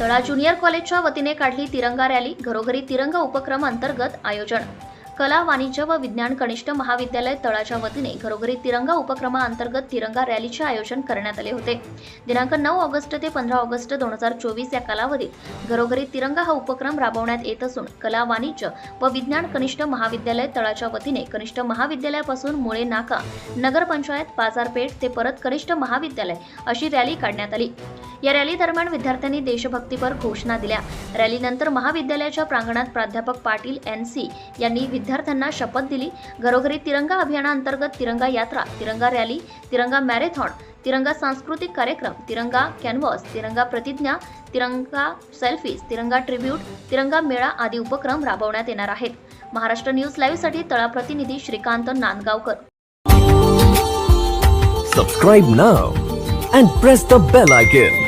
तळा ज्युनियर कॉलेजच्या वतीने काढली तिरंगा रॅली. घरोघरी तिरंगा उपक्रम अंतर्गत आयोजन. कला वाणिज्य व विज्ञान कनिष्ठ महाविद्यालय तळाच्या वतीने घरोघरी तिरंगा उपक्रमाअंतर्गत तिरंगा रॅलीचे आयोजन करण्यात आले होते. दिनांक नऊ ऑगस्ट ते पंधरा ऑगस्ट दोन हजार चोवीस या कालावधीत घरोघरी तिरंगा हा उपक्रम राबवण्यात येत असून कला वाणिज्य व विज्ञान कनिष्ठ महाविद्यालय तळाच्या वतीने कनिष्ठ महाविद्यालयापासून मुळे नाका नगरपंचायत बाजारपेठ ते परत कनिष्ठ महाविद्यालय अशी रॅली काढण्यात आली. या रॅली दरम्यान विद्यार्थ्यांनी देशभक्तीपर घोषणा दिल्या. रॅलीनंतर महाविद्यालयाच्या प्रांगणात प्राध्यापक पाटील एन सी यांनी विद्यार्थ्यांना शपथ दिली. घरोघरी तिरंगा अभियानाअंतर्गत तिरंगा यात्रा तिरंगा रॅली तिरंगा मॅरेथॉन तिरंगा सांस्कृतिक कार्यक्रम तिरंगा कॅनव्हस तिरंगा प्रतिज्ञा तिरंगा सेल्फीज तिरंगा ट्रिब्यूट तिरंगा मेळा आदी उपक्रम राबवण्यात येणार आहेत. महाराष्ट्र न्यूज लाईव्हसाठी तळा प्रतिनिधी Shrikant Nandgaonkar. Subscribe now and press the bell icon.